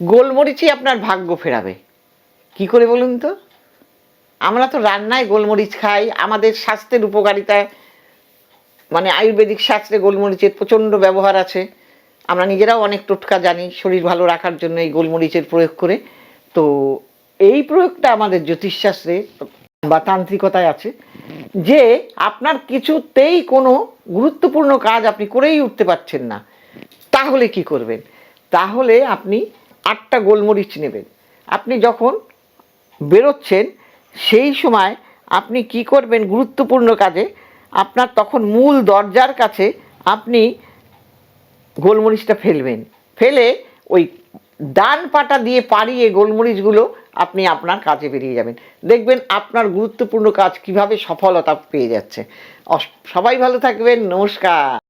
গোলমরিচই আপনার ভাগ্য ফেরাবে। কি করে বলুন তো? আমরা তো রান্নায় গোলমরিচ খাই, আমাদের স্বাস্থ্যের উপকারিতায় মানে আয়ুর্বেদিক শাস্ত্রে গোলমরিচের প্রচণ্ড ব্যবহার আছে। আমরা নিজেরাও অনেক টোটকা জানি শরীর ভালো রাখার জন্য এই গোলমরিচের প্রয়োগ করে। তো এই প্রয়োগটা আমাদের জ্যোতিষশাস্ত্রে বা তান্ত্রিকতায় আছে যে আপনার কিছুতেই কোনো গুরুত্বপূর্ণ কাজ আপনি করেই উঠতে পারছেন না। তাহলে কি করবেন? তাহলে আপনি আটটা গোলমরিচ নেবেন। আপনি যখন বেরোচ্ছেন, সেই সময় আপনি কি করবেন গুরুত্বপূর্ণ কাজে, আপনার তখন মূল দরজার কাছে আপনি গোলমরিচটা ফেলবেন। ফেলে ওই ডান পাটা দিয়ে পাড়িয়ে গোলমরিচগুলো আপনি আপনার কাজে বেরিয়ে যাবেন। দেখবেন আপনার গুরুত্বপূর্ণ কাজ কীভাবে সফলতা পেয়ে যাচ্ছে। সবাই ভালো থাকবেন, নমস্কার।